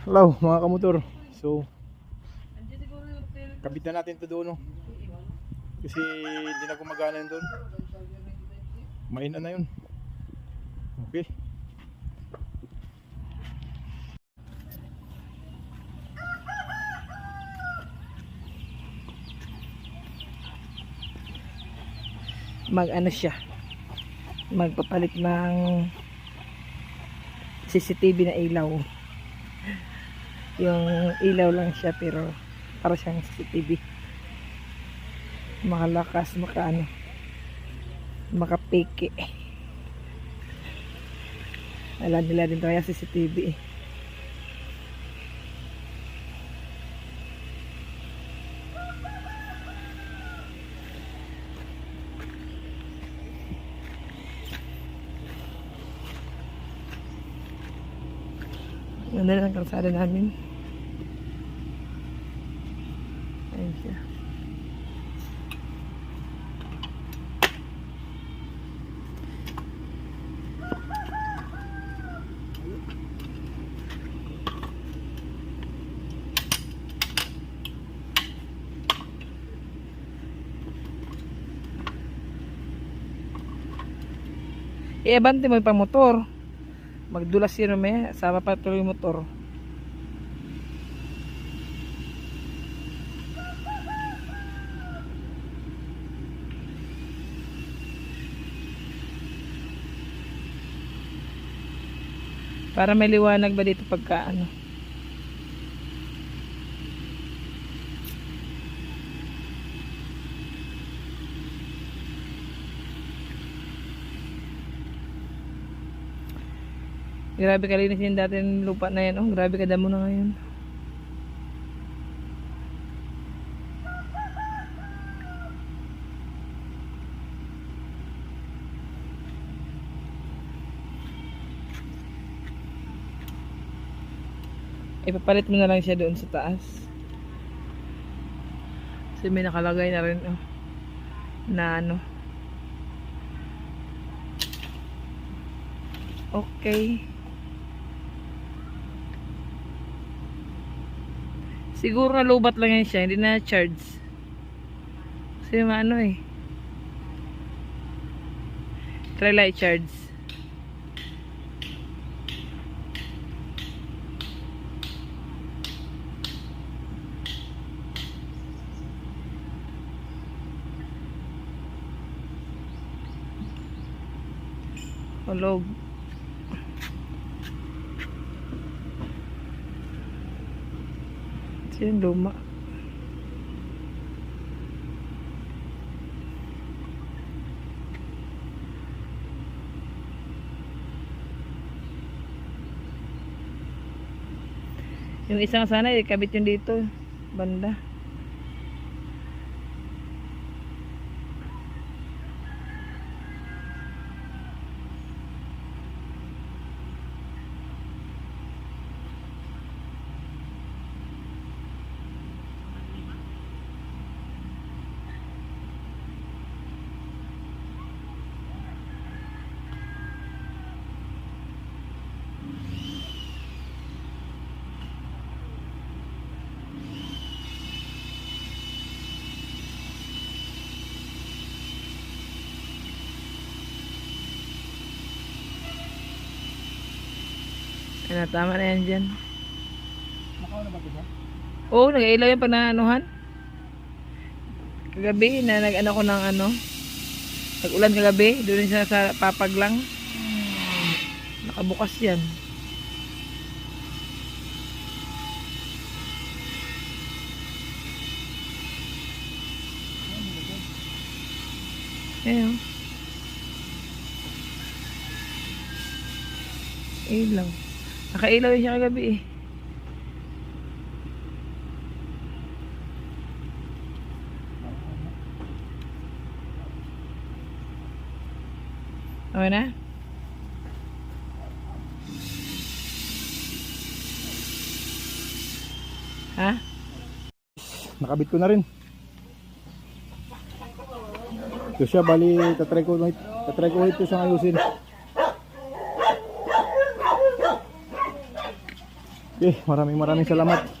Hello mga kamotor. So, kabit na natin to doon. No? Kasi hindi na gumagana yun doon. Maina na yun. Okay. mag ano siya magpapalit ng CCTV na ilaw yung ilaw lang siya pero para siyang CCTV makalakas maka ano makapiki alam nila din kaya CCTV eh. Ganda na ang kalsada namin. Ayun siya. I-abante mo yung pang motor. Magdulas yun may sama pa tuloy motor. Para may liwanag ba dito pagka ano? Grabe kalinis yung dati ng lupa na yan. Oh, grabe kadamo na ngayon. Ipapalit mo na lang siya doon sa taas. Kasi may nakalagay na rin oh, na ano. Okay. Siguro na lubat lang yan siya, hindi na charge. Kasi maano eh. Try light charge. Hulog. Ito yung luma. Yung isang sana, ikabit yun dito. Banda. Ano, tama na yan dyan. Nakaw na ba ito? Oo, nag-ilaw yung panaanuhan. Kagabi, na nag-ano ko ng ano. Nag-ulan kagabi, doon siya sa papaglang. Nakabukas yan. Ayun. Ilaw. Nakailaw siya kagabi eh. Okay na? Ha? Nakabit ko na rin. So siya, bali, tatry ko, tatry ko ito siyang ayusin. Okay, maraming maraming salamat.